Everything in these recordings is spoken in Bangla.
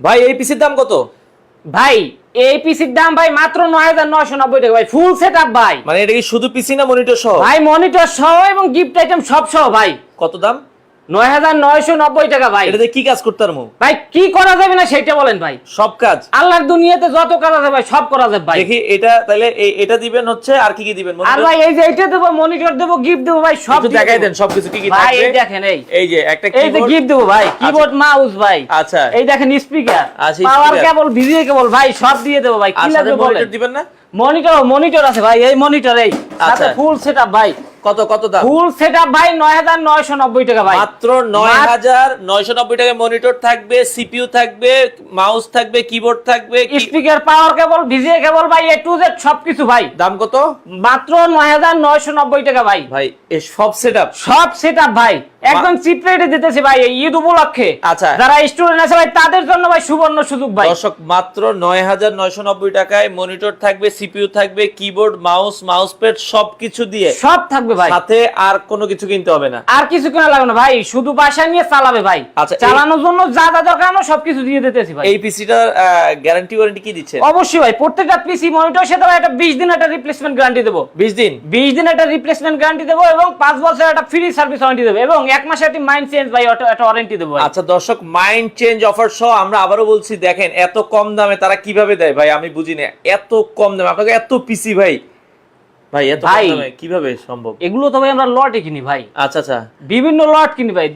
ভাই এই পিসির দাম কত? ভাই এই পিসির দাম ভাই মাত্র নয় হাজার নয়শো নব্বই টাকা। ভাই ফুল সেট আপ ভাই। মানে এটা কি শুধু পিসি না মনিটর সহ? ভাই মনিটর সহ এবং গিফট আইটেম সব সহ ভাই। কত দাম? নয় হাজার নয়শো নব্বই টাকা ভাই। এটাতে কি কাজ করতে পারব? ভাই কি করা যাবে না সেটা বলেন ভাই। সব কাজ। আল্লাহর দুনিয়াতে যত করা যাবে ভাই সব করা যাবে ভাই। দেখি এটা তাহলে এটা দিবেন হচ্ছে আর কি কি দিবেন? আর ভাই এই যে এইটা দেবো মনিটর দেবো গিফট দেবো ভাই সব দেখাই দেন সবকিছু কি কি ভাই এই দেখেন এই। এই যে একটা এই যে গিফট দেবো ভাই কিবোর্ড মাউস ভাই। আচ্ছা। এই দেখেন স্পিকার আচ্ছা, পাওয়ার। কেবল ভিডিও কেবল ভাই সব দিয়ে দেবো ভাই। কি আর লাগবে বলেন? দিবেন না? মনিটর মনিটর আছে ভাই এই মনিটর এই। সাথে। ফুল সেটআপ ভাই। কত কত দাম? ফুল সেটআপ ভাই 9990 টাকা ভাই। মাত্র নয় হাজার নয়শো নব্বই টাকায় মনিটর থাকবে সিপিইউ থাকবে মাউস থাকবে কিবোর্ড থাকবে স্পিকার পাওয়ার কেবল ভিজিএ কেবল ভাই এ টু জেড সবকিছু ভাই। দাম কত? মাত্র 9990 টাকা ভাই। ভাই এই সব সেটআপ সব সেটআপ ভাই। একদম চিপ রেটে দিতেছি ভাই ঈদ উপলক্ষে। আচ্ছা। যারা স্টুডেন্ট আছে ভাই তাদের জন্য ভাই সুবর্ণ সুযোগ ভাই। দর্শক মাত্র নয় হাজার নয়শো নব্বই টাকায় মনিটর থাকবে সিপিইউ থাকবে কিবোর্ড মাউস মাউস প্যাড সবকিছু দিয়ে। সব থাকবে ভাই। সাথে আর কোনো কিছু কিনতে হবে না। আর কিছু কেনা লাগবে না ভাই শুধু বাসায় নিয়ে চালাবে ভাই। আচ্ছা, চালানোর জন্য যা যা দরকার আমরা সবকিছু দিয়ে দিতেছি ভাই। এই পিসিটার গ্যারান্টি ওয়ারেন্টি কি দিচ্ছে অবশ্যই ভাই প্রত্যেকটা পিসি মনিটর সাথে ভাই একটা 20 দিন একটা রিপ্লেসমেন্ট গ্যারান্টি দেবো। বিশ দিন? 20 দিন একটা রিপ্লেসমেন্ট গ্যারান্টি দেবো এবং 5 বছর একটা ফ্রি সার্ভিস ওয়ারেন্টি দেবো এবং এক মাসে একটি মাইন্ড চেঞ্জ ভাই একটা- ওয়ারেন্টি দেবো আচ্ছা দর্শক মাইন্ড চেঞ্জ অফার সহ আমরা আবারও বলছি, দেখেন এত কম দামে তারা কীভাবে দেয় ভাই, আমি বুঝি না এত কম দামে, আপনাকে এত পিসি ভাই। ভাই এত ভাই। কীভাবে সম্ভব? এগুলো তো ভাই আমরা লটে কিনি ভাই। আচ্ছা আচ্ছা। বিভিন্ন লট কিনি ভাই।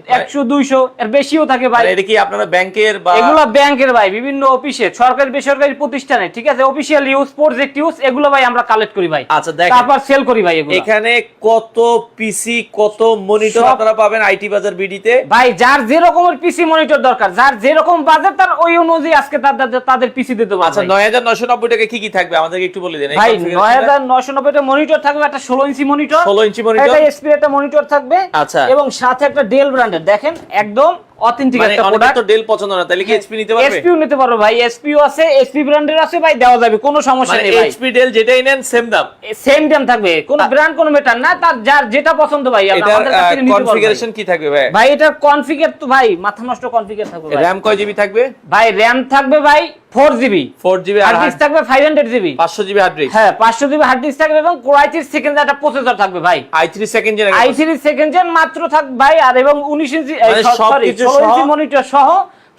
এর বেশিও থাকে ভাই। এটা কি আপনারা ব্যাংকের বা এগুলো ব্যাংকের ভাই বিভিন্ন অফিসে সরকারি বেসরকারি প্রতিষ্ঠানে ঠিক আছে? ইউজ প্রজেক্ট ইউজ এগুলো ভাই আমরা কালেক্ট করি ভাই। আচ্ছা দেখেন। তারপর সেল করি ভাই এগুলো। এখানে কত পিসি কত মনিটর আপনারা পাবেন আইটি বাজার বিডিতে ভাই যার যে রকমের পিসি মনিটর দরকার যার যে রকম বাজেট তার ওই অনুযায়ী আজকে তাদের তাদের পিসি দিতে পারব আচ্ছা নয় হাজার নয়শো নব্বই টাকা কি কি থাকবে? আমাদেরকে একটু বলে দেন। ভাই configuration নয় মনিটর থাকবে একটা ষোলো ইঞ্চি মনিটর 16 ইঞ্চি মনিটর এটা এসপি একটা মনিটর থাকবে আচ্ছা। এবং সাথে একটা ডেল ব্র্যান্ডের দেখেন একদম অথেন্টিক মানে একটা প্রোডাক্ট তো ডেল পছন্দ না তাহলে কি এইচপি নিতে পারবে? এসপিও নিতে পারো ভাই এসপিও আছে এসপি ব্র্যান্ডের আছে ভাই দেওয়া যাবে কোনো সমস্যা মানে নেই ভাই। এইচপি ডেল যেটাই নেন সেম দাম। সেম দাম থাকবে কোনো ব্র্যান্ড কোনো মেটার না তার যার যেটা পছন্দ ভাই আমাদের কাছ নিতে পারো ভাই। কনফিগারেশন কি থাকবে ভাই? ভাই এটার কনফিগার তো ভাই মাথা নষ্ট কনফিগার থাকবে ভাই। র‍্যাম কয় জিবি থাকবে? ভাই র্যাম থাকবে ভাই ফোর জিবি ফোর জিবি আর হার্ড ডিস্ক থাকবে ফাইভ হান্ড্রেড জিবি পাঁচশো জিবি হার্ড ডিস্ক হ্যাঁ পাঁচশো জিবি হার্ড ডিস্ক থাকবে এবং কোরাই থ্রি সেকেন্ড একটা প্রসেসর থাকবে ভাই। I three second gen I second gen মাত্র থাকবে ভাই আর এবং উনিশ ইঞ্চি সব সরি সহ- মনিটর সহ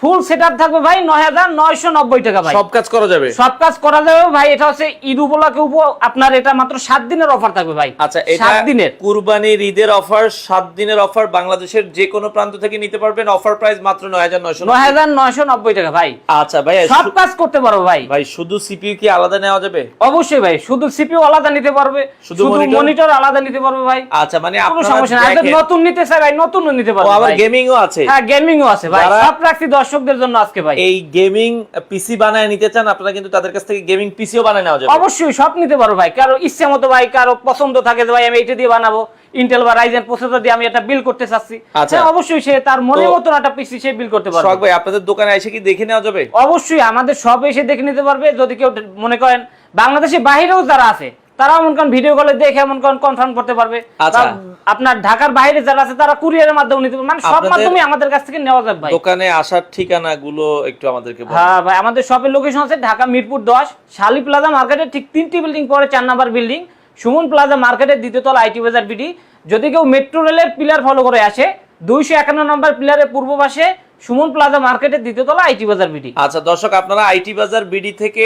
ফুল সেট থাকবে ভাই নয় হাজার নয়শো নব্বই টাকা ভাই। সব কাজ করা যাবে? সব কাজ করা যাবে ভাই এটা হচ্ছে ঈদ উপলক্ষে উপ- আপনার এটা মাত্র সাত দিনের অফার থাকবে ভাই। আচ্ছা এটা সাত দিনের। কুরবানির ঈদের অফার সাত দিনের অফার বাংলাদেশের যে কোনো প্রান্ত থেকে নিতে পারবেন। অফার প্রাইস মাত্র নয় হাজার নয়শো নয় হাজার নয়শো নব্বই টাকা ভাই। আচ্ছা ভাই সব কাজ করতে পারব ভাই। ভাই শুধু সিপিইউ কি আলাদা নেওয়া যাবে? অবশ্যই ভাই শুধু সিপিইউ আলাদা নিতে পারবে শুধু মনিটর আলাদা নিতে পারবে ভাই। আচ্ছা মানে আপনারা সমস্যা নাই নতুন নিতে চাই ভাই নতুন নিতে পারবে আবার। গেমিংও আছে। হ্যাঁ গেমিংও আছে ভাই সব রাখছি দর্শকদের জন্য আজকে ভাই। এই গেমিং পিসি বানায় নিতে চান আপনারা কিন্তু তাদের কাছ থেকে গেমিং পিসিও বানায় নেওয়া যাবে। অবশ্যই সব নিতে পারো ভাই। কারও ইচ্ছে মতো ভাই কারও পছন্দ থাকে যে ভাই আমি এটা দিয়ে বানাবো। ইন্টেল বা রাইজেন প্রসেসর দিয়ে আমি এটা বিল করতে চাচ্ছি। আচ্ছা। হ্যাঁ, অবশ্যই সে তার মনের তো- মতন একটা পিসি সে বিল করতে পারবে। সোহাগ ভাই আপনাদের দোকানে এসে কি দেখে নেওয়া যাবে? অবশ্যই আমাদের সব এসে দেখে নিতে পারবে। যদি কেউ মনে করেন বাংলাদেশের বাইরেও যারা আছে তারা মনে করেন ভিডিও কলে দেখে মনে করেন কনফার্ম করতে পারবে। আচ্ছা। আপনার ঢাকার বাইরে যারা আছে তারা কুরিয়ারের মাধ্যমে নিতে পারবে। মানে সব মাধ্যমে আমাদের কাছ থেকে নেওয়া যাবে ভাই। দোকানে আসার ঠিকানা গুলো একটু আমাদেরকে বলুন। হ্যাঁ ভাই আমাদের শপের লোকেশন আছে ঢাকা মিরপুর দশ শালি প্লাজা মার্কেটের ঠিক তিনটি বিল্ডিং পরে চার নাম্বার বিল্ডিং সুমন প্লাজা মার্কেটের দ্বিতীয় তলা আইটি বাজার বিডি যদি কেউ মেট্রো রেলের পিলার ফলো করে আসে দুইশো একান্ন নম্বর পিলারের পূর্ব পাশে সুমন প্লাজা মার্কেটের দ্বিতীয় তলা আইটি বাজার বিডি আচ্ছা দর্শক আপনারা আইটি বাজার বিডি থেকে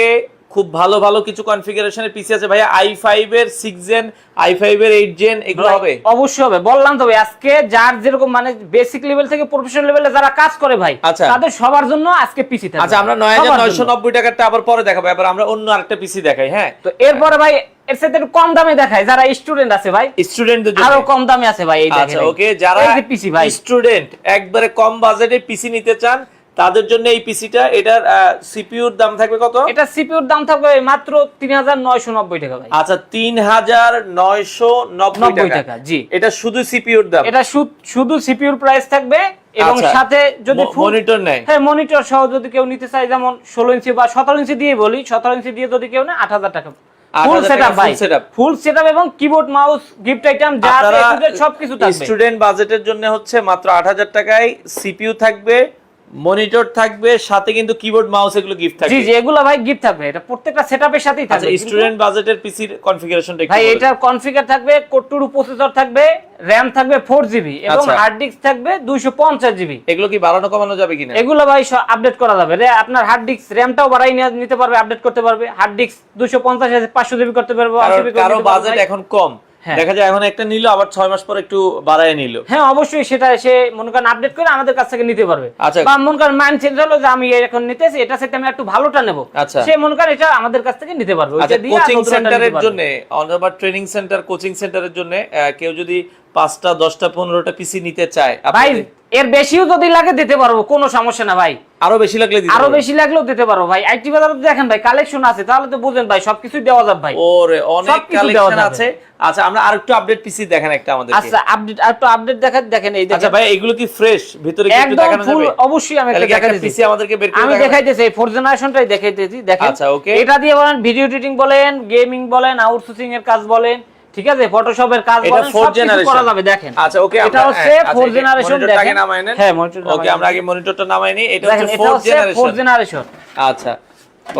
খুব ভালো ভালো কিছু কনফিগারেশনের পিসি আছে। ভাই আই ফাইভ এর সিক্স জেন আই ফাইভ এর এইট জেন এগুলো হবে? অবশ্যই হবে। বললাম তো ভাই আজকে যার যেরকম মানে বেসিক লেভেল থেকে প্রফেশনাল লেভেলে যারা কাজ করে ভাই আচ্ছা। তাদের সবার জন্য আজকে পিসি থাকবে আচ্ছা আমরা নয় হাজার নয়শো নব্বই টাকারটা আবার পরে দেখাবো। এবার আমরা অন্য আরেকটা পিসি দেখাই হ্যাঁ? তো এরপরে ভাই এর সাথে একটু কম দামে দেখায় যারা স্টুডেন্ট আছে ভাই স্টুডেন্টদের আরও কম দামে আছে ভাই এই আচ্ছা দেখেন ওকে যারা পিসি ভাই। স্টুডেন্ট একবারে কম বাজেটে পিসি নিতে চান তাদের জন্য এই পিসিটা এটার সিপিইউর দাম থাকবে কত? এটা সিপিউর দাম থাকবে মাত্র তিন হাজার নয়শো নব্বই টাকা ভাই। আচ্ছা তিন হাজার নয়শো নব্বই নব্বই টাকা। টাকা জি। এটা শুধু সিপিইউর দাম? এটা শুধু সিপিউর প্রাইস থাকবে এবং আচ্ছা। সাথে যদি ম- full- monitor নেয়? হ্যাঁ মনিটর সহ যদি কেউ নিতে চায় যেমন ষোলো ইঞ্চি বা সতেরো ইঞ্চি দিয়ে বলি সতেরো ইঞ্চি দিয়ে যদি কেউ আট হাজার টাকা। ফুল 8,000 সেটআপ ভাই। ফুল সেটআপ এবং কিবোর্ড মাউস গিফট আইটেম যা আছে সবকিছু থাকবে। স্টুডেন্ট বাজেটের জন্য হচ্ছে মাত্র আট হাজার টাকায় সিপিইউ থাকবে। মনিটর থাকবে সাথে কিন্তু কিবোর্ড মাউস এগুলো গিফট থাকবে। জি এগুলো ভাই গিফট থাকবে। এটা প্রত্যেকটা সেটআপের সাথেই আচ্ছা থাকবে। কিন্তু- স্টুডেন্ট বাজেটের পিসির কনফিগারেশনটা ভাই। এটার কনফিগার থাকবে কোট্টুরু প্রসেসর থাকবে র্যাম থাকবে ফোর জিবি এবং আচ্ছা। হার্ড ডিস্ক থাকবে দুইশো পঞ্চাশ জিবি এগুলো কি বাড়ানো কমানো যাবে কিনা? এগুলো ভাই আপডেট করা যাবে। রে আপনার হার্ড ডিস্ক র্যামটাও বাড়াই নিয়ে- নিতে পারবে আপডেট করতে পারবে। হার্ড ডিস্ক দুশো পঞ্চাশ পাঁচশো জিবি করতে পারবে কারণ 8 GB করে কারও বাজেট এখন কম। দেখা যায় এখন একটা নিল আবার ছয় মাস পর একটু বাড়ায় নিল হ্যাঁ অবশ্যই সেটা সে মনে করেন আপডেট করে আমাদের কাছ থেকে নিতে পারবে আচ্ছা। বা মনে করেন মাইন্ড চেঞ্জ হলো যে আমি এখন নিতেছি এটা সেটা আমি একটু ভালোটা নেব আচ্ছা। সে মনে করেন এটা আমাদের কাছ থেকে নিতে পারবে কোচিং নিতে সেন্টারের। জন্য অথবা ট্রেনিং সেন্টার কোচিং সেন্টারের জন্য কেউ যদি পাঁচটা দশটা পনেরোটা পিসি নিতে চায় ভাই এর বেশিও যদি লাগে দিতে পারব কোনো সমস্যা না ভাই। আরও বেশি লাগলে আরও বেশি লাগলেও দিতে পারব ভাই। আইটি বাজারে দেখেন ভাই কালেকশন আছে তাহলে তো বুঝেন ভাই সবকিছু দেওয়া যাবে ভাই। ওরে অনেক কালেকশন আছে। আচ্ছা আমরা আরেকটু আপডেট পিসি দেখেন একটা আমাদের আচ্ছা আপডেট আর একটু আপডেট দেখেন দেখেন এই দেখেন। আচ্ছা ভাই এগুলো কি ফ্রেশ ভিতরে কি একটু একদম দেখানো যাবে? অবশ্যই আমি একটা একটা দেখাইতেছি। পিসি আমাদেরকে বের করে আমি দেখাবেন? দেখাইতেছি এই ফোর জেনারেশনটাই দেখাইতেছি দেখেন। আচ্ছা, ওকে এটা দিয়ে বলেন ভিডিও এডিটিং বলেন গেমিং বলেন আউটসোর্সিং এর কাজ বলেন ঠিক আছে? ফটোশপের কাজ এটা বলেন সব জেনারেশন করা যাবে দেখেন। আচ্ছা ওকে এটা হচ্ছে ফোর জেনারেশন দেখেন। হ্যাঁ মনিটরটা ওকে আমরা আগে মনিটরটা নামাই নি এটা হচ্ছে এটা ফোর হচ্ছে ফোর জেনারেশন জেনারেশন আচ্ছা।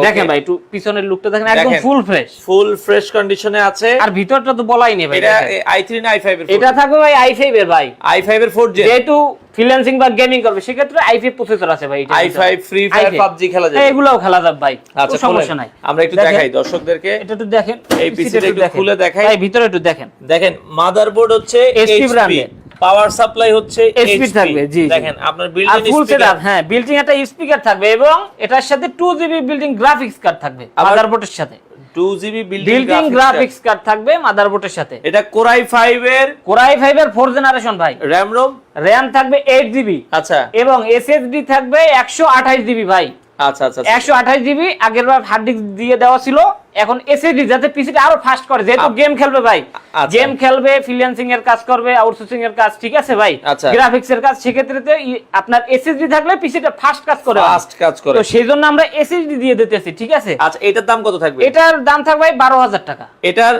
দেখেন ভাই একটু পিছনের লুকটা দেখেন একদম ফুল ফ্রেশ ফুল ফ্রেশ কন্ডিশনে আছে। আর ভিতরটা তো বলাই নেই ভাই এটা দেখেন। i3 না i5 এর এটা থাকবে ভাই i5 এর ভাই। i5 এর 4 জেন যেহেতু ফ্রিল্যান্সিং বা গেমিং করবে সেক্ষেত্রে i5 প্রসেসর আছে ভাই এটা i5 free fire i5 PUBG খেলা যায় এগুলোও খেলা যাবে ভাই আচ্ছা সমস্যা নাই। আমরা একটু দেখাই দর্শকদেরকে। এটা একটু দেখেন এই পিসিটা একটু খুলে দেখাই। ভাই ভিতরে একটু দেখেন। দেখেন মাদারবোর্ড হচ্ছে HP branded। পাওয়ার সাপ্লাই হচ্ছে HP থাকবে, জি। দেখেন আপনার বিল্ডিং ফুল সেটআপ হ্যাঁ বিল্ডিং একটা স্পিকার থাকবে এবং এটার সাথে 2 জিবি বিল্ডিং গ্রাফিক্স কার্ড থাকবে মাদারবোর্ডের সাথে। 2 GB building building graphics card থাকবে মাদারবোর্ডের সাথে। এটা কোরাই 5 এর কোরাই 5 এর 4 জেনারেশন ভাই। র‍্যাম রোম র‍্যাম থাকবে 8 জিবি আচ্ছা। এবং এসএসডি থাকবে 128 জিবি ভাই। আচ্ছা আচ্ছা আচ্ছা। একশো আঠাশ জিবি আগের হার্ড ডিস্ক দিয়ে দেওয়া ছিল। এখন এসএসডি যাতে পিসিটা আরও ফাস্ট করে যেহেতু গেম খেলবে ভাই। আচ্ছা। গেম খেলবে ফ্রিল্যান্সিং এর কাজ করবে আউটসোর্সিং এর কাজ ঠিক আছে ভাই? আচ্ছা। গ্রাফিক্স এর কাজ সেক্ষেত্রে তো আপনার এসএসডি থাকলে পিসিটা ফাস্ট কাজ করে। ফাস্ট কাজ করে। তো সেই জন্য আমরা এসএসডি দিয়ে দিতেছি ঠিক আছে? আচ্ছা এটার দাম কত থাকবে? এটার দাম থাকবে ভাই বারো হাজার টাকা। এটার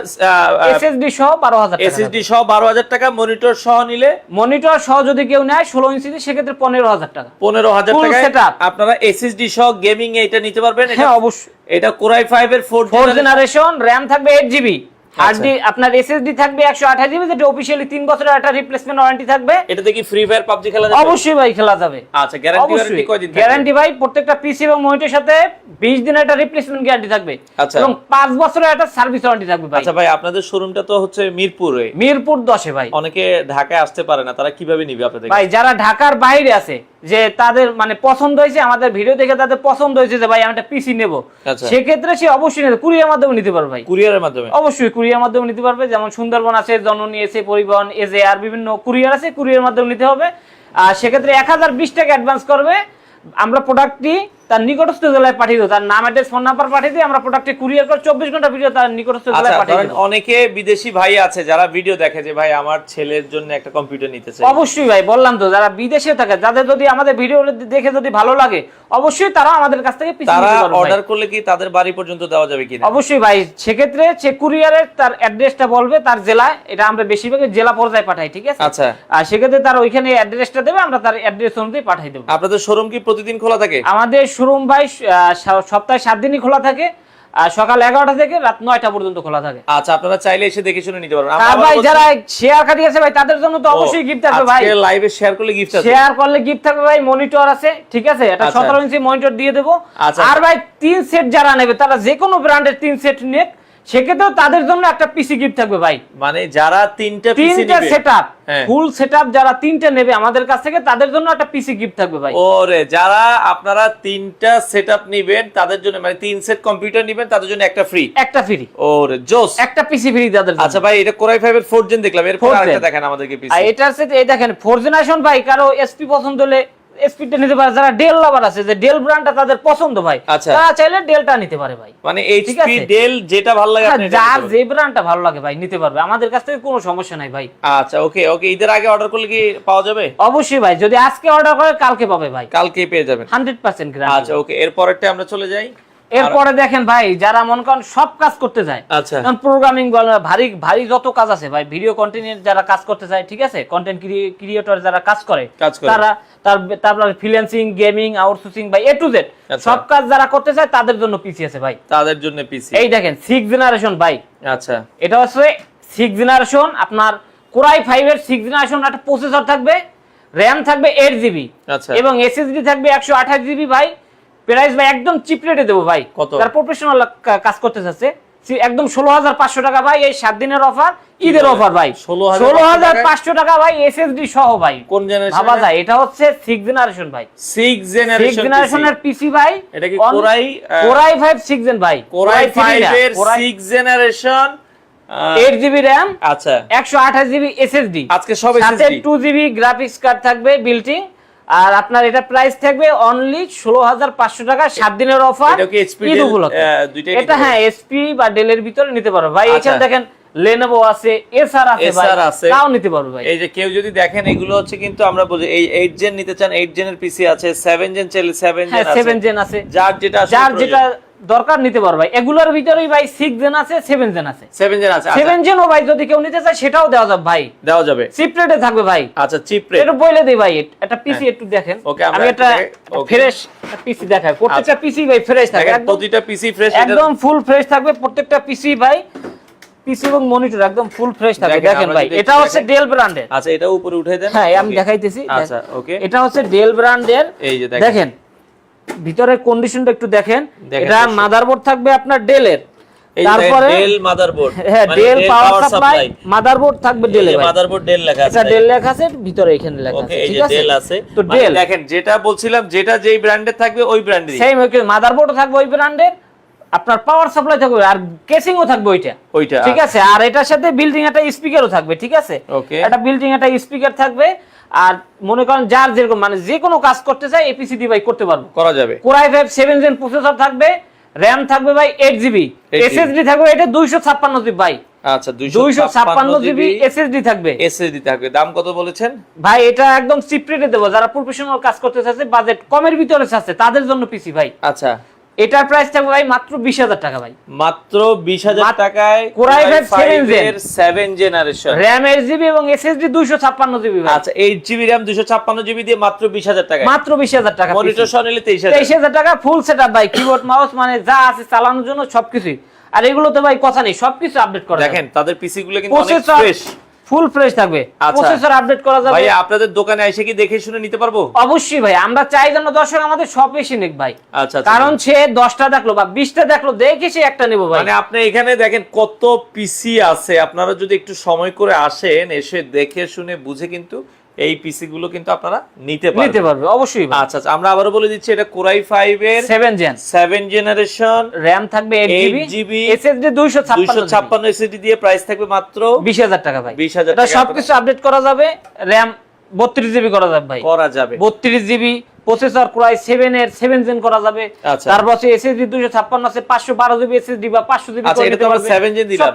এসএসডি সহ বারো হাজার টাকা এসএসডি সহ 12000 টাকা মনিটর সহ নিলে? মনিটর সহ যদি কেউ নেয় ষোলো ইঞ্চি সেক্ষেত্রে পনেরো হাজার টাকা। 15000 Full টাকায় setup। আপনারা এসএসডি সহ গেমিং এটা নিতে পারবেন এটা হ্যাঁ অবশ্যই। এটা কোরাই 5 এর 4 ফোর জেনারেশন র্যাম থাকবে এইট জিবি হার্ড আচ্ছা। আপনার এসএসডি থাকবে একশো আঠাশ জিবি যেটা অফিসিয়ালি তিন বছরের একটা রিপ্লেসমেন্ট ওয়ারেন্টি থাকবে। এটাতে কি ফ্রি ফায়ার পাবজি খেলা যাবে অবশ্যই ভাই খেলা যাবে। আচ্ছা গ্যারান্টি ওয়ারেন্টি কয়দিন থাকবে? গ্যারান্টি ভাই প্রত্যেকটা পিসি এবং মনিটরের সাথে বিশ দিনের একটা রিপ্লেসমেন্ট গ্যারান্টি থাকবে। আচ্ছা। এবং পাঁচ বছরের একটা সার্ভিস ওয়ারেন্টি থাকবে ভাই। আচ্ছা ভাই আপনাদের শোরুমটা তো হচ্ছে মিরপুরে। মিরপুর দশে ভাই। অনেকে ঢাকায় আসতে পারে না তারা কীভাবে নিবে আপনাদের ভাই যারা ঢাকার বাইরে আছে যে তাদের মানে পছন্দ হয়েছে আমাদের ভিডিও দেখে তাদের পছন্দ হয়েছে যে ভাই আমি একটা পিসি নেব। আচ্ছা। সেক্ষেত্রে সে অবশ্যই নেবে কুরিয়ার মাধ্যমে নিতে পারবে ভাই। কুরিয়ারের মাধ্যমে? অবশ্যই কুরিয়ার মাধ্যমে নিতে পারবে। যেমন সুন্দরবন আছে, জননী এসে পরিবহন এজে আর বিভিন্ন কুরিয়ার আছে, কুরিয়ার মাধ্যমে নিতে হবে। আর সেক্ষেত্রে এক হাজার বিশ টাকা অ্যাডভান্স করবে। আমরা প্রোডাক্টটি তার নিকটস্থ জেলায় পাঠিয়ে দেবো। তার নাম অ্যাড্রেস ফোন নাম্বার পাঠিয়ে দিয়ে আমরা প্রোডাক্টটি কুরিয়ার করে চব্বিশ ঘণ্টা ভিডিও তার নিকটস্থ আচ্ছা জেলায় পাঠিয়ে ধরেন দেবো। অনেকে বিদেশি ভাই আছে যারা ভিডিও দেখে যে ভাই আমার ছেলের জন্য একটা কম্পিউটার নিতে চাই অবশ্যই ভাই বললাম তো যারা বিদেশে থাকে যাদের যদি আমাদের ভিডিও দেখে যদি ভালো লাগে অবশ্যই তারা আমাদের কাছ থেকে তারা। অর্ডার করলে কি তাদের বাড়ি পর্যন্ত দেওয়া যাবে কিনা? অবশ্যই ভাই সেক্ষেত্রে সে কুরিয়ারের তার অ্যাড্রেসটা বলবে তার জেলায় এটা আমরা বেশিরভাগ জেলা পর্যায়ে পাঠাই ঠিক আছে? আচ্ছা। আর সেক্ষেত্রে তার ওইখানে অ্যাড্রেসটা দেবে আমরা তার অ্যাড্রেস অনুযায়ী পাঠিয়ে দেবো। আপনাদের শোরুম কি প্রতিদিন খোলা থাকে? আমাদের শোরুম ভাই সপ্তাহে সাত দিনই খোলা থাকে সকাল এগারোটা থেকে রাত নয়টা পর্যন্ত খোলা থাকে। আচ্ছা আপনারা চাইলে এসে দেখে শুনে নিতে পারবেন। আর ভাই যারা শেয়ার কাটিয়েছে ভাই তাদের জন্য তো অবশ্যই গিফট থাকবে ভাই। আজকে লাইভে শেয়ার করলে গিফট থাকবে শেয়ার করলে গিফট থাকবে ভাই মনিটর আছে ঠিক আছে? এটা আচ্ছা। সতেরো ইঞ্চি মনিটর দিয়ে দেবো। আচ্ছা। আর ভাই তিন সেট যারা নেবে তারা যে কোনো ব্র্যান্ডের তিন সেট নিয়ে সেক্ষেত্রেও তাদের জন্য একটা পিসি গিফট থাকবে ভাই। মানে যারা তিনটা তিনটা সেট আপ। ফুল সেট যারা তিনটা নেবে আমাদের কাছ থেকে তাদের জন্য একটা পিসি গিফট থাকবে ভাই। ওরে যারা আপনারা তিনটা সেটআপ নেবেন তাদের জন্য মানে তিন সেট কম্পিউটার নেবেন তাদের জন্য একটা ফ্রি একটা ফ্রি ওরে জোস। একটা পিসি ফ্রি তাদের জন্য। আচ্ছা ভাই এটা কোরাই 5 এর 4 জেন দেখলাম এরপর 4th আরেকটা দেখেন আমাদেরকে আর পিসি এটার সাথে এই দেখেন ফোর জেনারেশন ভাই কারও এসপি পছন্দ হলে এসপিটা নিতে পারে যারা ডেল লাভার আছে যে ডেল ব্র্যান্ডটা তাদের পছন্দ ভাই আচ্ছা। তারা চাইলে ডেলটা নিতে পারে ভাই। মানে এইচপি ডেল যেটা ভালো লাগে হ্যাঁ, আপনি যার যে ব্র্যান্ডটা ভালো লাগে ভাই নিতে পারবে। আমাদের কাছ থেকে কোনো সমস্যা নাই ভাই। আচ্ছা ওকে ওকে ঈদের আগে অর্ডার করলে কি পাওয়া যাবে? অবশ্যই ভাই যদি আজকে অর্ডার করে কালকে পাবে ভাই। কালকে পেয়ে যাবেন। হান্ড্রেড পার্সেন্ট আচ্ছা ওকে এর পরেরটা আমরা চলে যাই। এরপরে দেখেন ভাই যারা মনে করেন সব কাজ করতে যায় আচ্ছা। প্রোগ্রামিং ভারী ভারী যত কাজ আছে ভাই ভিডিও কন্টেন্ট যারা কাজ করতে চায় ঠিক আছে? কন্টেন্ট ক্রিয়েটর যারা কাজ করে তারা তার তারপর ফ্রিল্যান্সিং গেমিং আউটসোর্সিং ভাই এ টু জেড আচ্ছা। সব কাজ যারা করতে চায় তাদের জন্য পিসি আছে ভাই। তাদের জন্য পিসি এই দেখেন সিক্স জেনারেশন ভাই। আচ্ছা। এটা হচ্ছে সিক্স জেনারেশন আপনার কোরাই ফাইভ এর সিক্স জেনারেশন একটা প্রসেসর থাকবে র্যাম থাকবে এইট জিবি আচ্ছা। এবং এসএসডি থাকবে একশো আঠাশ জিবি ভাই। প্রাইস ভাই একদম চিপ রেটে দেবো ভাই। কত? তার প্রফেশনাল কাজ করতে চাচ্ছে একদম ষোলো হাজার পাঁচশো টাকা ভাই এই সাত দিনের অফার ঈদের অফার ভাই। ষোলো হাজার পাঁচশো টাকা ভাই এসএসডি সহ ভাই। কোন জেনারেশন ভাবা যায় এটা হচ্ছে সিক্স জেনারেশন ভাই। সিক্স জেনারেশন জেনারেশনের পিসি ভাই এটা কি core i core i five six gen ভাই। কোরাই ফাইভ এর six generation eight GB RAM আচ্ছা। একশো আঠাশ জিবি এসএসডি আজকে সব সাথে SSD two GB graphics card থাকবে বিল্টিং আর আপনার এটা প্রাইস থাকবে অনলি ষোলো হাজার পাঁচশো টাকা সাত দিনের অফার এটা? হ্যাঁ এসপি বা ডেল এর ভিতরে নিতে পারো ভাই আচ্ছা। এখানে দেখেন লেনোভো আছে এসআর আছে ভাই আছে। তাও নিতে পারো ভাই এই যে কেউ যদি দেখেন এগুলো হচ্ছে কিন্তু আমরা এই 8 জেন নিতে চান 8 জেনের পিসি আছে 7 জেন চাইলে 7 হ্যাঁ জেন আছে জেন যার যেটা যার যেটা দরকার নিতে পারো ভাই। এগুলোর ভিতরেই ভাই সিক্স জেন আছে সেভেন জেন আছে। 7 জেন আছে আচ্ছা, সেভেন জেনও ভাই যদি কেউ নিতে চায় সেটাও দেওয়া যাবে ভাই। দেওয়া যাবে। চিপ রেটে থাকবে ভাই। আচ্ছা চিপ রেট একটু বলে দিই ভাই একটা পিসি একটু দেখেন। আমরা আমি দেখে- okay. ফ্রেশ পিসি দেখাই। প্রত্যেকটা পিসি ভাই ফ্রেশ থাকে। প্রতিটা পিসি ফ্রেশ একদম ফুল ফ্রেশ থাকবে। প্রত্যেকটা পিসি ভাই পিসি এবং মনিটর একদম ফুল ফ্রেশ থাকবে। দেখেন, ভাই এটা হচ্ছে ডেল ব্র্যান্ডের আচ্ছা এটা উপরে উঠে দেন। হ্যাঁ আমি দেখাইতেছি। আচ্ছা ওকে। এটা হচ্ছে ডেল ব্র্যান্ডের এই যে দেখেন ভিতরের কন্ডিশনটা একটু দেখেন। এটা মাদারবোর্ড থাকবে আপনার ডেলের তারপরে ডেল মাদারবোর্ড হ্যাঁ ডেল পাওয়ার সাপ্লাই মাদারবোর্ড থাকবে ডেলে ভাই। মাদারবোর্ড ডেল লেখা আছে এটা ডেল লেখা আছে ভিতরে এখানে লেখা আছে ঠিক আছে? ডেল আছে। তো মানে ডেল দেখেন যেটা বলছিলাম যেটা যেই ব্র্যান্ডের থাকবে ওই ব্র্যান্ডেরই সেম ওকে মাদারবোর্ডও থাকবে ওই ব্র্যান্ডের আপনার পাওয়ার সাপ্লাই থাকবে আর কেসিংও থাকবে ওইটা। ওইটা ঠিক আছে? আর এটার সাথে বিল্ডিং একটা স্পিকারও থাকবে ঠিক আছে? ওকে। একটা বিল্ডিং একটা স্পিকার থাকবে আর মনে করেন যার যেরকম মানে যে কোনো কাজ করতে চাই এপিসি দিয়ে ভাই করতে পারব। করা যাবে। Core i five seven gen processor থাকবে র্যাম থাকবে ভাই এইট জিবি এসএসডি থাকবে এটা দুইশো ছাপ্পান্ন জিবি ভাই। আচ্ছা দুইশো ছাপ্পান্ন জিবি এসএসডি থাকবে। এসএসডি থাকবে। দাম কত বলেছেন? ভাই এটা একদম চিপ রেটে দেবো। যারা প্রফেশনাল কাজ করতে চাচ্ছে বাজেট কমের ভিতরে চাচ্ছে তাদের জন্য পিসি ভাই। আচ্ছা। এটার প্রাইস থাকবে ভাই মাত্র বিশ হাজার টাকা ভাই। মাত্র বিশ হাজার টাকায় i5 seven gen। Seven generation RAM eight GB এবং এসএসডি দুইশো ছাপ্পান্ন জিবি ভাই। আচ্ছা এইট জিবি র্যাম দুশো ছাপ্পান্ন জিবি দিয়ে মাত্র বিশ হাজার টাকা মাত্র বিশ হাজার টাকা মনিটর সহ নিলে তেইশ হাজার। টাকা ফুল সেট আপ ভাই কিবোর্ড মাউস মানে যা আছে চালানোর জন্য সবকিছুই। আর এগুলো তো ভাই কথা নেই সবকিছু আপডেট করা দেখেন তাদের পিসি গুলো কিন্তু অনেক ফ্রেশ ফুল ফ্রেশ থাকবে। আচ্ছা। প্রসেসর আপডেট করা যাবে। ভাই আপনাদের দোকানে এসে কি দেখে শুনে নিতে পারব? অবশ্যই ভাই আমরা চাই যেন দর্শক আমাদের সব এসে নিক ভাই। আচ্ছা আচ্ছা। কারণ সে দশটা দেখল বা বিশটা দেখল দেখে সে একটা নেব ভাই। মানে আপনি এখানে দেখেন কত পিসি আছে। আপনারা যদি একটু সময় করে আসেন এসে দেখে শুনে বুঝে কিন্তু এই পিসি গুলো কিন্তু আপনারা নিতে নিতে পারবেন পারবে অবশ্যই। আচ্ছা আচ্ছা আমরা আবারও বলে দিচ্ছি এটা কোরাই ফাইভ এর seven gen seven generation RAM থাকবে 8 জিবি ছাপ্পান্ন ছাপ্পান্ন এসএসডি দিয়ে প্রাইস থাকবে মাত্র বিশ হাজার টাকা ভাই। 20,000 এটা টাকা। সবকিছু আপডেট করা যাবে র্যাম বত্রিশ জিবি করা যাবে ভাই। করা যাবে। বত্রিশ GB processor core i seven এর সেভেন জেন করা যাবে। আচ্ছা। তারপর আছে এসএসডি দুইশো ছাপ্পান্ন আছে পাঁচশো বারো জিবি এসএসডি বা পাঁচশো জিবি আচ্ছা সেভেন জেন দিলাম।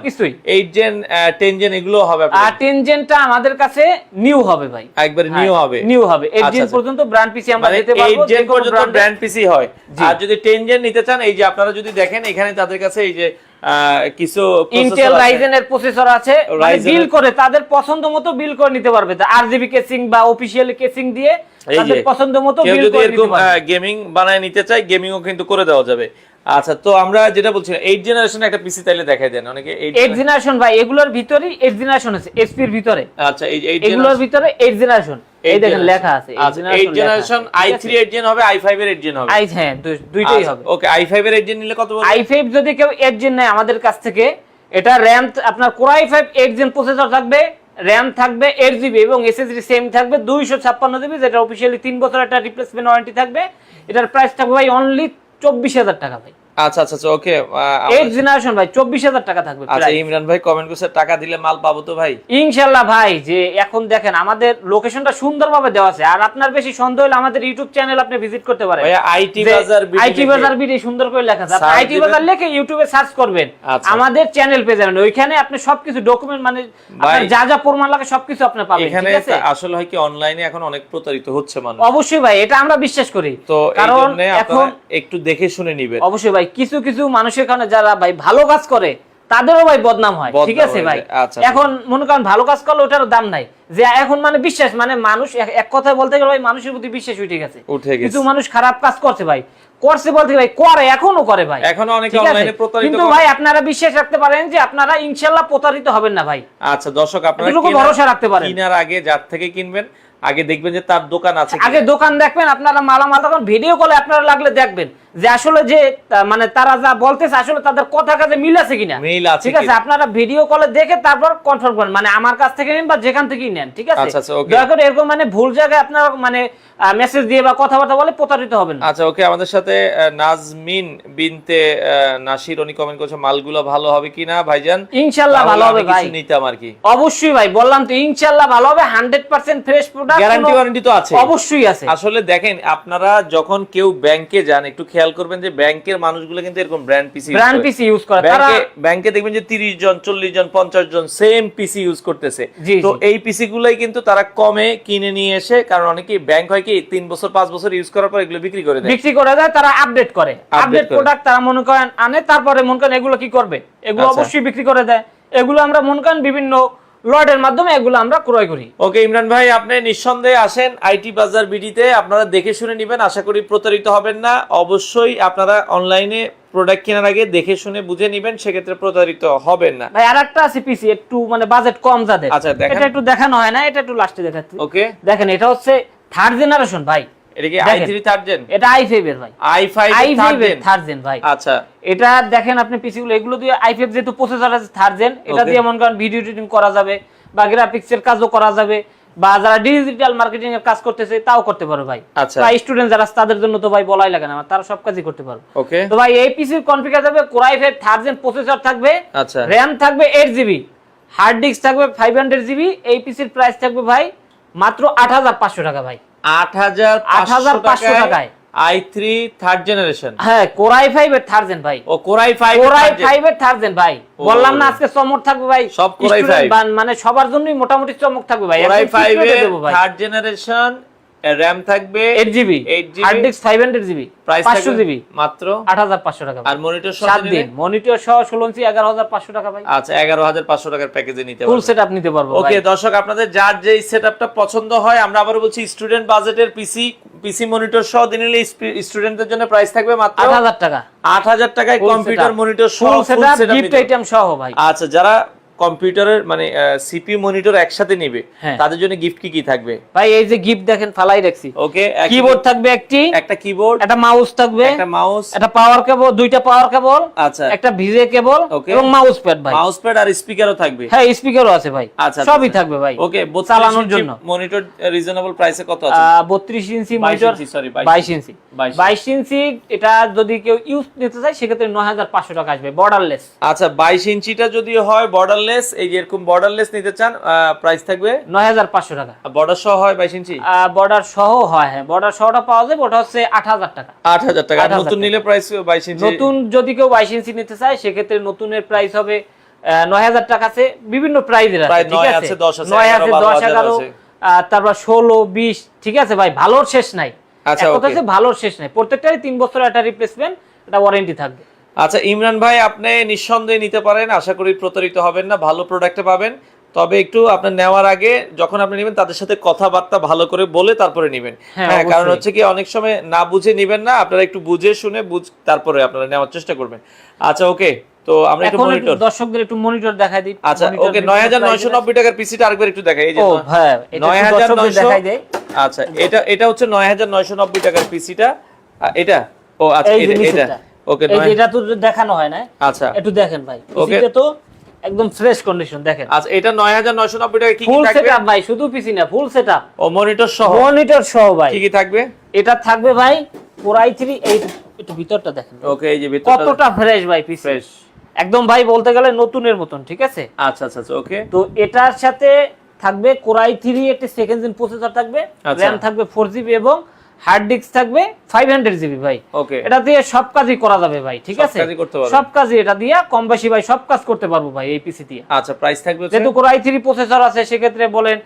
এইট জেন টেন জেন এগুলো হবে আর টেন জেনটা আমাদের কাছে নিউ হবে ভাই। একবারে নিউ হবে। নিউ হবে। এইট আচ্ছা, জেন আচ্ছা। পর্যন্ত ব্র্যান্ড পিসি আমরা মানে দিতে এইট জেন পর্যন্ত ব্র্যান্ড পিসি হয়। আর যদি টেন জেন নিতে চান এই যে আপনারা যদি দেখেন এখানে তাদের কাছে এই যে কিছু ইন্টেল রাইজেন এর প্রসেসর আছে বিল করে তাদের পছন্দ মতো বিল করে নিতে পারবে। আরজিবি কেসিং বা অফিসিয়াল কেসিং দিয়ে তাদের পছন্দ মতো বিল করে নিতে পারবে। গেমিং বানায় নিতে চায় গেমিংও কিন্তু করে দেওয়া যাবে। আচ্ছা তো আমরা যেটা বলছিলাম এইট জেনারেশন একটা পিসি তাইলে দেখাই দেন অনেকে এইট জেনারেশন ভাই এগুলোর এইট জেনারেশন আছে এসপির ভিতরে। আচ্ছা এই এগুলোর ভিতরে এইট জেনারেশন এই দেখেন লেখা আছে eight generation i three eight gen হবে আই ফাইভ এর এইট জেন হবে। আই হ্যাঁ দুইটাই হবে। ওকে আই ফাইভ এর এইট জেন নিলে কত? আই ফাইভ যদি কেউ এইট জেন নেয় আমাদের কাছ থেকে এটা র্যাম আপনার core i five eight gen processor থাকবে র্যাম থাকবে এইট জিবি এবং এসএসডি সেম থাকবে দুইশো ছাপ্পান্ন জিবি যেটা অফিসিয়ালি তিন বছর একটা রিপ্লেসমেন্ট ওয়ারেন্টি থাকবে। এটার প্রাইস থাকবে ভাই অনলি চব্বিশ হাজার টাকা ভাই। আচ্ছা আচ্ছা আচ্ছা ওকে এইট জেনারেশন ভাই চব্বিশ হাজার টাকা থাকবে আচ্ছা ইমরান ভাই কমেন্ট করছে টাকা দিলে মাল পাবো তো ভাই? ইনশাল্লাহ ভাই যে এখন দেখেন আমাদের লোকেশনটা সুন্দরভাবে দেওয়া আছে। আর আপনার বেশি সন্দেহ হলে আমাদের ইউটিউব চ্যানেল আপনি ভিজিট করতে পারেন। আইটি বাজার আইটি বাজার বিডি সুন্দর করে লেখা আছে। আইটি বাজার লিখে ইউটিউবে সার্চ করবেন। আচ্ছা। আমাদের চ্যানেল পেয়ে যাবেন। ওইখানে আপনি সবকিছু ডকুমেন্ট মানে আপনার যা যা প্রমাণ লাগে সবকিছু আপনি পাবেন এখানে ঠিক আছে? আসলে হয় কি অনলাইনে এখন অনেক প্রতারিত হচ্ছে মানুষ। অবশ্যই ভাই এটা আমরা বিশ্বাস করি। তো কারণ এখন একটু দেখে শুনে নিবেন। অবশ্যই ভাই ভাই কিছু কিছু মানুষের কারণে যারা ভাই ভালো কাজ করে তাদেরও ভাই বদনাম হয়। ঠিক আছে ভাই? আচ্ছা, এখন মনে করেন ভালো কাজ করলে ওটার দাম নাই। যে এখন মানে বিশ্বাস মানে মানুষ এক- কথায় বলতে গেলে ভাই মানুষের প্রতি বিশ্বাস উঠে গেছে। কিছু মানুষ খারাপ কাজ করছে ভাই। করছে বলতে ভাই করে এখনও করে ভাই। এখনও অনেকে অনলাইনে প্রতারিত কিন্তু ভাই আপনারা বিশ্বাস রাখতে পারেন যে আপনারা ইনশাল্লাহ প্রতারিত হবেন না ভাই। আচ্ছা দর্শক আপনারা ভরসা রাখতে পারেন। কেনার আগে যার থেকে কিনবেন আগে দেখবেন যে তার দোকান আছে আগে দোকান দেখবেন আপনারা মালামাল তখন ভিডিও কলে আপনারা লাগলে দেখবেন। যে আসলে যে মানে তারা যা বলতেছে আসলে তাদের কথা কাজে মিল আছে কিনা? মিল আছে ঠিক আছে আপনারা ভিডিও কলে দেখে তারপর কনফার্ম করেন। মানে আমার কাছ থেকে নিন বা যেখান থেকেই নেন ঠিক আছে? আচ্ছা, আচ্ছা. দয়া করে এরকম মানে ভুল জায়গায় আপনারা মানে মেসেজ দিয়ে বা কথাবার্তা বলে প্রতারিত হবেন আচ্ছা ওকে আমাদের সাথে নাজমিন বিনতে নাসির উনি কমেন্ট করেছে মালগুলো ভালো হবে কিনা ভাইজান? ইনশাল্লাহ ভালো হবে ভাই। কিছু নিতাম আর কি। অবশ্যই ভাই বললাম তো ইনশাল্লাহ ভালো হবে hundred percent fresh product guarantee warranty তো আছে। অবশ্যই আছে। আসলে দেখেন আপনারা যখন কেউ ব্যাংকে যান একটু খেয়াল করবেন যে ব্যাংকের মানুষগুলো কিন্তু এরকম brand PC brand PC use করে। তারা ব্যাংকে ব্যাংকে দেখবেন যে তিরিশ জন চল্লিশ জন পঞ্চাশ জন সেম পিসি ইউজ করতেছে। তো এই পিসি গুলাই কিন্তু তারা কমে কিনে নিয়ে এসে কারণ অনেকে ব্যাংক হয় কি তিন বছর পাঁচ বছর ইউজ করার পর এগুলো বিক্রি করে দেয়। বিক্রি করে দেয় তারা আপডেট করে। আপডেট প্রোডাক্ট তারা মনে করেন আনে তারপরে মনে করেন এগুলো কি করবে? এগুলো আচ্ছা। অবশ্যই বিক্রি করে দেয়। এগুলো আমরা মনে করেন বিভিন্ন লটের মাধ্যমে এগুলো আমরা ক্রয় করি। ওকে ইমরান ভাই আপনি নিঃসন্দেহে আসেন আইটি বাজার বিডিতে। আপনারা দেখে শুনে নেবেন আশা করি প্রতারিত হবেন না। অবশ্যই আপনারা অনলাইনে প্রোডাক্ট কেনার আগে দেখে শুনে বুঝে নেবেন সেক্ষেত্রে প্রতারিত হবেন না। ভাই আর একটা আছে পিসি একটু মানে বাজেট কম যাদের। আচ্ছা। এটা একটু দেখানো হয় না এটা একটু লাস্টে দেখাচ্ছি। ওকে। দেখেন এটা হচ্ছে থার্ড জেনারেশন ভাই। এটা কি দেখেন। থার্ড জেন এটা আই এর ভাই। আই থার্ড জেন ভাই। আচ্ছা। এটা দেখেন আপনি পিসি এগুলো দিয়ে আই যেহেতু প্রসেসর আছে থার্ড জেন এটা দিয়ে মনে করেন ভিডিও এডিটিং করা যাবে বা গ্রাফিক্স কাজও করা যাবে বা যারা ডিজিটাল মার্কেটিং এর কাজ করতেছে তাও করতে পারো ভাই। আচ্ছা। বা স্টুডেন্ট যারা তাদের জন্য তো ভাই বলাই লাগে না তারা সব কাজই করতে পারো ওকে তো ভাই এই পিসির কনফিগার থাকবে core i five third gen processor থাকবে আচ্ছা। র্যাম থাকবে এইট জিবি হার্ড ডিস্ক থাকবে ফাইভ হান্ড্রেড জিবি এই পিসির প্রাইস থাকবে ভাই মাত্র আট হাজার পাঁচশো টাকা ভাই। আট হাজার 8,500 টাকায় টাকায়। আই থ্রি থার্ড জেনারেশন হ্যাঁ কোরাই ফাইভ এর থার্ড জেন ভাই। ও কোরাই ফাইভ কোরাই 5 এর থার্ড জেন ভাই। বললাম না আজকে চমক থাকবে ভাই। সব Core i5 Student বান- মানে সবার জন্যই মোটামুটি চমক থাকবে ভাই। কোরাই একদম ফাইভ এর ভাই? থার্ড জেনারেশন র্যাম থাকবে eight GB hard disk GB price GB মাত্র আট হাজার পাঁচশো টাকা আর মনিটর সহ সাত নিলে? দিন। মনিটর সহ ষোলো ইঞ্চি এগারো হাজার পাঁচশো টাকা ভাই। আচ্ছা এগারো হাজার পাঁচশো টাকার প্যাকেজে নিতে ফুল পারবেন সেট আপ নিতে পারব ওকে দর্শক আপনাদের যার যে সেটআপটা পছন্দ হয় আমরা আবারও বলছি স্টুডেন্ট বাজেটের পিসি পিসি মনিটর সহ দিনে নিলে স্টুডেন্টদের জন্য প্রাইস থাকবে মাত্র আট হাজার টাকা। আট হাজার টাকায় কম্পিউটার মনিটর সহ full full set up setup gift item সহ ভাই। আচ্ছা যারা কম্পিউটারের মানে সিপি মনিটর একসাথে নিবে হ্যাঁ। তাদের জন্য গিফট কি কি থাকবে? ভাই এই যে গিফট দেখেন ফালাই রাখছি। ওকে কিবোর্ড থাকবে একটি একটা কিবোর্ড একটা মাউস থাকবে একটা মাউস একটা পাওয়ার কেবল দুইটা পাওয়ার কেবল আচ্ছা। একটা ভিজে কেবল. এবং মাউস প্যাড ভাই। মাউস প্যাড আর স্পিকারও থাকবে। হ্যাঁ স্পিকারও আছে ভাই। আচ্ছা, সবই আচ্ছা। থাকবে ভাই। ওকে চালানোর জন্য। মনিটর রিজনেবল প্রাইসে কত আছে? বত্রিশ ইঞ্চি মনিটর sorry, 22 ইঞ্চি। 22 বাইশ ইঞ্চি। এটা যদি কেউ ইউজ নিতে চায় সেক্ষেত্রে নয় হাজার পাঁচশো টাকা আসবে বর্ডারলেস আচ্ছা বাইশ ইঞ্চিটা যদি হয় বর্ডারলেস এই যে এরকম বর্ডারলেস নিতে চান প্রাইস থাকবে নয় হাজার পাঁচশো টাকা। বর্ডার সহ হয় বাইশ ইঞ্চি? বর্ডার সহ হয় হ্যাঁ। বর্ডার সহটা পাওয়া যায় ওটা হচ্ছে আট হাজার টাকা। আট হাজার টাকা। নতুন নিলে প্রাইস বাইশ ইঞ্চি? নতুন যদি কেউ বাইশ ইঞ্চি নিতে চায় সেক্ষেত্রে নতুনের প্রাইস হবে নয় হাজার টাকা আছে। বিভিন্ন প্রাইজের আছে ঠিক আছে? নয় আছে দশ হাজার এগারো তারপর ষোলো বিশ ঠিক আছে ভাই? ভালোর শেষ নাই। আচ্ছা, ভালোর শেষ নাই। প্রত্যেকটারই তিন বছর একটা রিপ্লেসমেন্ট এটা ওয়ারেন্টি থাকবে। আচ্ছা ইমরান ভাই আপনি নিঃসন্দেহে নিতে পারেন। আশা করি প্রতারিত হবেন না ভালো প্রোডাক্টে পাবেন। তবে একটু আপনার নেওয়ার আগে যখন আপনি নেবেন তাদের সাথে কথাবার্তা ভালো করে বলে তারপরে নেবেন। হ্যাঁ, হ্যাঁ কারণ হচ্ছে কি অনেক সময় না বুঝে নেবেন না আপনারা একটু বুঝে শুনে বুঝ তারপরে আপনারা নেওয়ার চেষ্টা করবেন। আচ্ছা ওকে তো আমরা একটু মনিটর দর্শকদের একটু মনিটর দেখাই দিই। আচ্ছা ওকে বিভিন্ন নয় হাজার নয়শো price-এর নব্বই টাকার পিসিটা আরেকবার একটু দেখাই এই যে ও হ্যাঁ দেখাই দেয় আচ্ছা এটা এটা হচ্ছে নয় হাজার নয়শো নব্বই টাকার পিসিটা এটা? ও আচ্ছা এটা-। ওকে এটা তো দেখানো হয় না। আচ্ছা। একটু দেখেন ভাই। তো একদম ফ্রেশ কন্ডিশন দেখেন। আচ্ছা এটা নয় হাজার নয়শো নব্বই টাকা কি কি ফুল সেটআপ ভাই শুধু পিসি না ফুল সেটআপ ও মনিটর সহ? মনিটর সহ ভাই। কি কি থাকবে? এটা থাকবে ভাই এই একটু ভিতরটা দেখেন। ওকে এই যে ভিতরটা কতটা ফ্রেশ ভাই পিসি? ফ্রেশ একদম ভাই বলতে গেলে নতুনের মতন ঠিক আছে? আচ্ছা আচ্ছা আচ্ছা ওকে তো এটার সাথে থাকবে কোরাই থ্রি একটি সেকেন্ড জেন প্রসেসর থাকবে। আচ্ছা। র্যাম থাকবে ফোর জিবি এবং হার্ড ডিস্ক থাকবে ফাইভ হান্ড্রেড জিবি ভাই। ওকে এটা দিয়ে সব কাজই করা যাবে ভাই ঠিক সব আছে? কাজই করতে পারবেন। সব কাজই এটা দিয়ে কম বেশি ভাই সব কাজ করতে পারব ভাই এই পিসি দিয়ে আচ্ছা প্রাইস থাকবে যেহেতু আই থ্রি প্রসেসর আছে সেক্ষেত্রে বলেন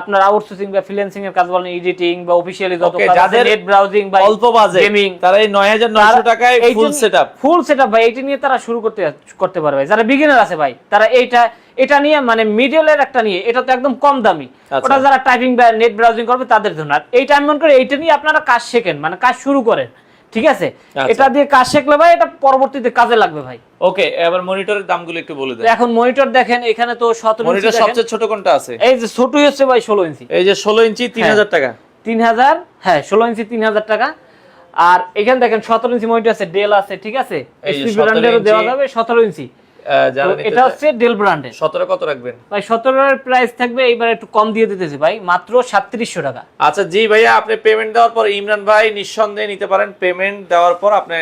আপনার আউটসোর্সিং বা ফ্রিল্যান্সিং এর কাজ বলেন এডিটিং বা অফিসিয়ালি যত কাজ আছে যাদের নেট ব্রাউজিং বা অল্প বাজে গেমিং তারা এই নয় হাজার নয়শো টাকায় full set up full setup ভাই এটা নিয়ে তারা শুরু করতে করতে পারবে। যারা বিগিনার আছে ভাই তারা এইটা এটা নিয়ে মানে মিডলের একটা নিয়ে এটা তো একদম কম দামি। আচ্ছা। ওটা যারা টাইপিং বা নেট ব্রাউজিং করবে তাদের জন্য। আর এইটা আমি মনে করি এইটা নিয়ে আপনারা কাজ শেখেন মানে কাজ শুরু করেন। ঠিক আছে? আচ্ছা। এটা দিয়ে কাজ শিখলে ভাই এটা পরবর্তীতে কাজে লাগবে ভাই। ওকে এবার মনিটরের দামগুলো একটু বলে দেন। এখন মনিটর দেখেন এখানে তো সতেরো ইঞ্চি মনিটর সবচেয়ে ছোট কোনটা আছে? এই যে ছোটই হচ্ছে ভাই ষোলো ইঞ্চি। এই যে ষোলো ইঞ্চি তিন হ্যাঁ। হাজার টাকা। তিন হাজার হ্যাঁ ষোলো ইঞ্চি তিন হাজার টাকা। আর এখানে দেখেন সতেরো ইঞ্চি মনিটর আছে ডেল আছে ঠিক আছে? এসপি ব্র্যান্ডেরও দেওয়া যাবে সতেরো ইঞ্চি। আহ, যারা তো নিতে এটা হচ্ছে ডেল ব্র্যান্ডের সতেরো কত রাখবেন? ভাই সতেরোর প্রাইস থাকবে এইবার একটু কম দিয়ে দিতেছি ভাই মাত্র সাতত্রিশশো টাকা। আচ্ছা জি ভাইয়া আপনি পেমেন্ট দেওয়ার পর ইমরান ভাই নিঃসন্দেহে নিতে পারেন। পেমেন্ট দেওয়ার পর আপনি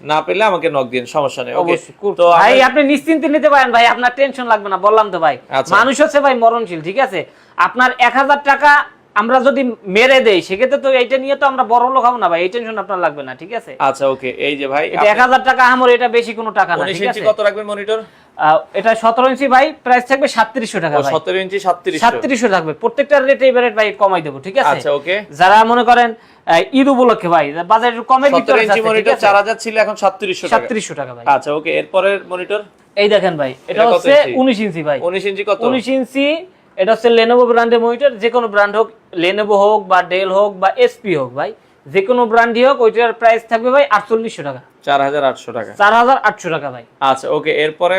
না পেলে আমাকে নক দিন সমস্যা নেই ওকে তো ভাই আপনি নিশ্চিন্তে নিতে পারেন ভাই আপনার টেনশন লাগবে না বললাম তো ভাই। আচ্ছা। মানুষ হচ্ছে ভাই মরণশীল ঠিক আছে? আপনার এক হাজার টাকা আমরা যদি মেরে দেই সেক্ষেত্রে তো এইটা নিয়ে তো আমরা বড় লোক হব না ভাই। এই টেনশন আপনার লাগবে না ঠিক আছে? আচ্ছা ওকে। এই যে ভাই এটা এক হাজার টাকা আমার এটা বেশি কোনো টাকা না ঠিক আছে? কত রাখবেন মনিটর এটা সতেরো ইঞ্চি ভাই প্রাইস থাকবে সাতত্রিশশো টাকা ভাই। সতেরো ইঞ্চি সাতত্রিশ সাতত্রিশশো থাকবে প্রত্যেকটার রেট এবারে ভাই কমাই দেবো ঠিক আছে? আচ্ছা ওকে। যারা মনে করেন ঈদ উপলক্ষে ভাই বাজারে সতেরো ভিতরে ইঞ্চি মনিটর চার হাজার ছিল এখন সাতত্রিশশো টাকা। সাতত্রিশশো টাকা ভাই। আচ্ছা ওকে। এরপরের মনিটর এই দেখেন ভাই এটা হচ্ছে ইঞ্চি? উনিশ ইঞ্চি ভাই। উনিশ ইঞ্চি কত? উনিশ ইঞ্চি এটা হচ্ছে লেনোভো ব্র্যান্ডের মনিটর যে কোনো ব্র্যান্ড হোক লেনোভো হোক বা ডেল হোক বা এসপি হোক, ভাই। যে কোনো ব্র্যান্ডই হোক ওইটার প্রাইস থাকবে ভাই আটচল্লিশশো টাকা। চার হাজার আটশো টাকা। চার হাজার আটশো টাকা ভাই। আচ্ছা ওকে এরপরে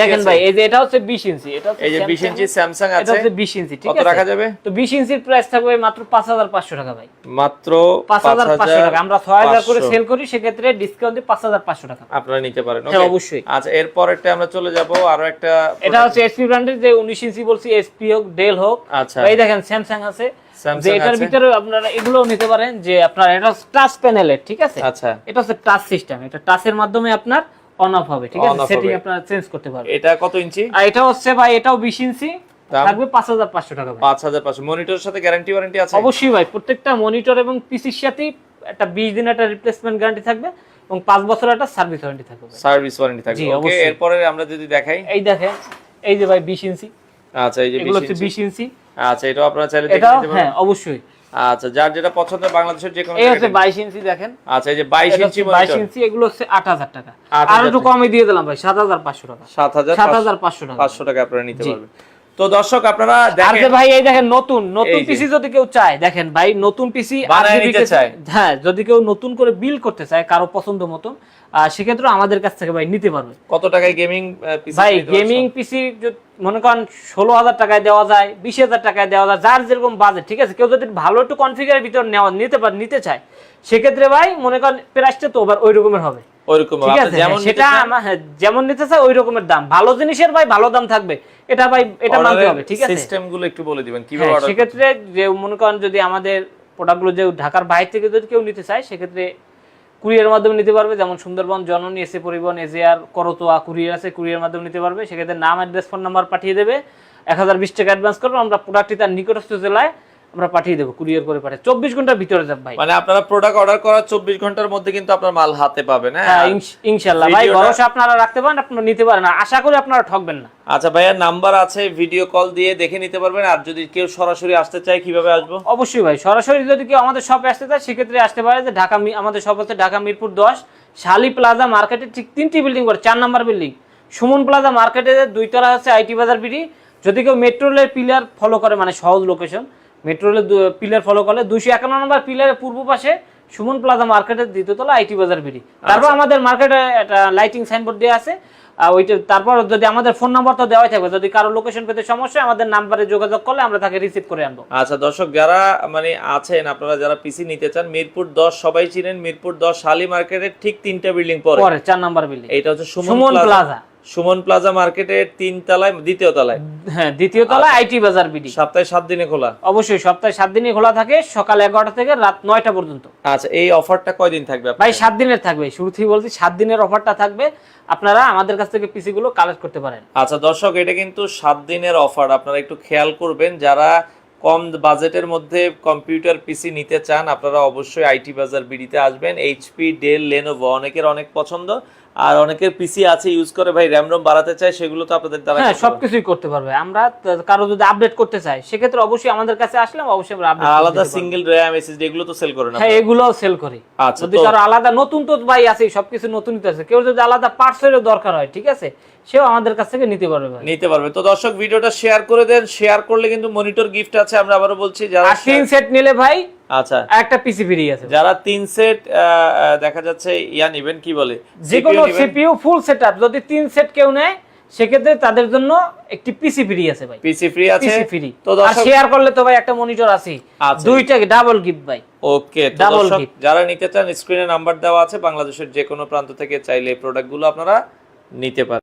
দেখেন ভাই এই যে এটা হচ্ছে বিশ ইঞ্চি এটা এই যে বিশ ইঞ্চি স্যামসাং এটা হচ্ছে বিশ ইঞ্চি ঠিক কত আছে? রাখা যাবে? তো বিশ ইঞ্চির প্রাইস থাকবে মাত্র পাঁচ হাজার পাঁচশো টাকা ভাই। মাত্র পাঁচ হাজার পাঁচশো টাকা। আমরা ছয় হাজার করে সেল করি সেক্ষেত্রে ডিসকাউন্ট দিয়ে পাঁচ হাজার পাঁচশো টাকা। আপনারা নিতে পারেন হ্যাঁ, অবশ্যই। আচ্ছা এরপরেরটা আমরা চলে যাব আরও একটা এটা হচ্ছে এসপি ব্র্যান্ডের যে উনিশ ইঞ্চি বলছি এসপি হোক ডেল হোক। আচ্ছা। এই দেখেন স্যামসাং আছে। যে এটার ভিতরে আপনারা এগুলো নিতে পারেন যে আপনার এটা টাচ প্যানেলের ঠিক আছে? আচ্ছা। এটা হচ্ছে টাচ সিস্টেম এটা টাচের মাধ্যমে আপনার অন অফ হবে ঠিক আছে? সেটিং আপনারা চেঞ্জ করতে পারবেন। এটা কত ইঞ্চি? আর এটা হচ্ছে ভাই এটাও বিশ ইঞ্চি থাকবে পাঁচ হাজার পাঁচশো টাকা ভাই। পাঁচ হাজার পাঁচশো। মনিটরের সাথে গ্যারান্টি ওয়ারেন্টি আছে? অবশ্যই ভাই প্রত্যেকটা মনিটর এবং পিসির সাথে একটা বিশ দিন একটা রিপ্লেসমেন্ট গ্যারান্টি থাকবে এবং পাঁচ বছর একটা সার্ভিস ওয়ারেন্টি থাকবে সার্ভিস ওয়ারেন্টি থাকবে। ওকে। এরপরে আমরা যদি দেখাই। এই দেখেন এই যে ভাই বিশ ইঞ্চি। আচ্ছা এই যে এগুলো 20 হচ্ছে ইঞ্চি। আচ্ছা এটা আপনারা চাইলে দেখে নিতে পারেন। হ্যাঁ অবশ্যই। আচ্ছা যার যেটা পছন্দ বাংলাদেশের যে কোনো এই হচ্ছে জায়গায়- বাইশ ইঞ্চি দেখেন। আচ্ছা এই যে 22 ইঞ্চি হচ্ছে বাইশ মনিটর ইঞ্চি এগুলো হচ্ছে আট হাজার টাকা। 8,000 আর একটু কমে দিয়ে দিলাম ভাই সাত হাজার পাঁচশো টাকা। 7000 সাত হাজার পাঁচশো টাকা। 500 টাকা আপনারা নিতে পারবেন। তো দর্শক আপনারা দেখেন। ভাই এই দেখেন নতুন নতুন পিসি যদি কেউ চায় দেখেন ভাই নতুন পিসি। হ্যাঁ যদি কেউ নতুন করে বিল করতে চায় কারও পছন্দ মতন সেক্ষেত্রে আমাদের কাছ থেকে ভাই নিতে পারবে। কত টাকায় গেমিং পিসি ভাই গেমিং পিসি মনে করেন ষোলো হাজার টাকায় দেওয়া যায় বিশ হাজার টাকায় দেওয়া যায় যার যেরকম বাজেট ঠিক আছে? কেউ যদি ভালো একটু কনফিগারের ভিতর নেওয়া নিতে পারে নিতে চায় সেক্ষেত্রে ভাই মনে করেন প্রাইসটা তো আবার ওই রকমের হবে। ওইরকম যেমন হ্যাঁ, সেটা হ্যাঁ, যেমন নিতে চায় ওই রকমের দাম। ভালো জিনিসের ভাই ভালো দাম থাকবে। এটা ভাই এটা মানতে হবে ঠিক আছে? সিস্টেমগুলো একটু বলে দিবেন কীভাবে হ্যাঁ, অর্ডার সেক্ষেত্রে যে মনে করেন যদি আমাদের প্রোডাক্টগুলো যে ঢাকার বাইরে থেকে যদি কেউ নিতে চায় সেক্ষেত্রে কুরিয়ার মাধ্যমে নিতে পারবে। যেমন সুন্দরবন জননী SA Paribahan AGR Karatoya courier আছে কুরিয়ার মাধ্যমে নিতে পারবে। সেক্ষেত্রে নাম অ্যাড্রেস ফোন নাম্বার পাঠিয়ে দেবে। এক হাজার বিশ টাকা অ্যাডভান্স করব। আমরা প্রোডাক্টটি তার নিকটস্থ জেলায় আমরা পাঠিয়ে দেবো কুরিয়ার করে পাঠিয়ে চব্বিশ ঘণ্টার ভিতরে যাবে ভাই। মানে আপনারা প্রোডাক্ট অর্ডার করার চব্বিশ ঘণ্টার মধ্যে কিন্তু আপনার মাল হাতে পাবেন হ্যাঁ? হ্যাঁ ইনশাল্লাহ। ভাই ভরসা আপনারা রাখতে পারেন আপনারা নিতে পারেন। আশা করি আপনারা ঠকবেন না। আচ্ছা ভাইয়া নাম্বার আছে ভিডিও কল দিয়ে দেখে নিতে পারবেন। আর যদি কেউ সরাসরি আসতে চায় কীভাবে আসব? অবশ্যই ভাই সরাসরি যদি কেউ আমাদের শপে আসতে চায় সেক্ষেত্রে আসতে পারে যে ঢাকা আমাদের শপ হচ্ছে ঢাকা মিরপুর দশ শালি প্লাজা মার্কেটের ঠিক তিনটি বিল্ডিং করে চার নাম্বার বিল্ডিং সুমন প্লাজা মার্কেটের দুইতলা হচ্ছে আইটি বাজার বিডি। যদি কেউ মেট্রো রেলের পিলার ফলো করে মানে সহজ লোকেশন মেট্রো রেলের পিলার ফলো করলে দুইশো একান্ন নম্বর পিলারের পূর্ব পাশে সুমন প্লাজা মার্কেটের দ্বিতীয়তলা আইটি বাজার বিডি। তারপর আমাদের মার্কেটে একটা লাইটিং সাইনবোর্ড দেওয়া আছে। ওইটা তারপর যদি আমাদের ফোন নাম্বার তো দেওয়াই থাকবে যদি কারও লোকেশন পেতে সমস্যা আমাদের নাম্বারে যোগাযোগ করলে আমরা তাকে রিসিভ করে আনব। আচ্ছা দর্শক যারা মানে আছেন আপনারা যারা পিসি নিতে চান মিরপুর দশ সবাই চিনেন মিরপুর দশ শালি মার্কেটের ঠিক তিনটা বিল্ডিং পরে। পরে চার নাম্বার বিল্ডিং এটা হচ্ছে সুমন প্লাজা। সুমন প্লাজা মার্কেটের তিন তলায় দ্বিতীয় তলায়। হ্যাঁ দ্বিতীয় তলা আইটি বাজার বিডি। সপ্তাহে সাত দিনে খোলা। অবশ্যই সপ্তাহে সাত দিনই খোলা থাকে সকাল এগারোটা থেকে রাত নয়টা পর্যন্ত। আচ্ছা এই অফারটা কয়দিন থাকবে? ভাই সাত দিনের থাকবে। শুরুতেই বলছি সাত দিনের অফারটা থাকবে। আপনারা আমাদের কাছ থেকে পিসি গুলো কালেক্ট করতে পারেন। আচ্ছা দর্শক এটা কিন্তু সাত দিনের অফার। আপনারা একটু খেয়াল করবেন যারা কম বাজেটের মধ্যে কম্পিউটার পিসি নিতে চান আপনারা অবশ্যই আইটি বাজার বিডিতে আসবেন। এইচপি ডেল লেনোভো অনেকের অনেক পছন্দ। আর অনেকের পিসি আছে ইউজ করে ভাই র্যাম রোম বাড়াতে চায় সেগুলো তো আপনাদের দ্বারা হ্যাঁ সবকিছুই করতে পারবে। আমরা কারও যদি আপডেট করতে চাই সেক্ষেত্রে অবশ্যই আমাদের কাছে আসলে অবশ্যই আমরা আপডেট আলাদা সিঙ্গেল র্যাম এসএসডি এগুলো তো সেল করে না। হ্যাঁ এগুলোও সেল করি। আচ্ছা, যদি কারও আলাদা নতুন তো ভাই আছে সবকিছু নতুনই তো আছে কেউ যদি আলাদা পার্টসেরও দরকার হয় ঠিক আছে সেও আমাদের কাছ থেকে নিতে পারবে ভাই। নিতে পারবে। তো দর্শক ভিডিওটা শেয়ার করে দেন শেয়ার করলে কিন্তু মনিটর গিফট আছে আমরা আবারও বলছি যারা সেট নিলে ভাই আচ্ছা। একটা পিসি ফ্রি আছে। যারা তিন সেট দেখা যাচ্ছে ইয়া নিবেন কি বলে? যে CPU কোনো নিবেন। সিপিইউ ফুল সেটআপ যদি তিন সেট কেউ নেয় সেক্ষেত্রে তাদের জন্য একটি পিসি ফ্রি আছে ভাই। পিসি ফ্রি আছে? পিসি ফ্রি তো আর শেয়ার করলে তো ভাই একটা মনিটর আছে। দুইটা ডাবল গিফট ভাই। ওকে দর্শক gift। যারা নিতে চান স্ক্রিনে নাম্বার দেওয়া আছে বাংলাদেশের যে কোনো প্রান্ত থেকে চাইলে এই প্রোডাক্টগুলো আপনারা নিতে পারেন।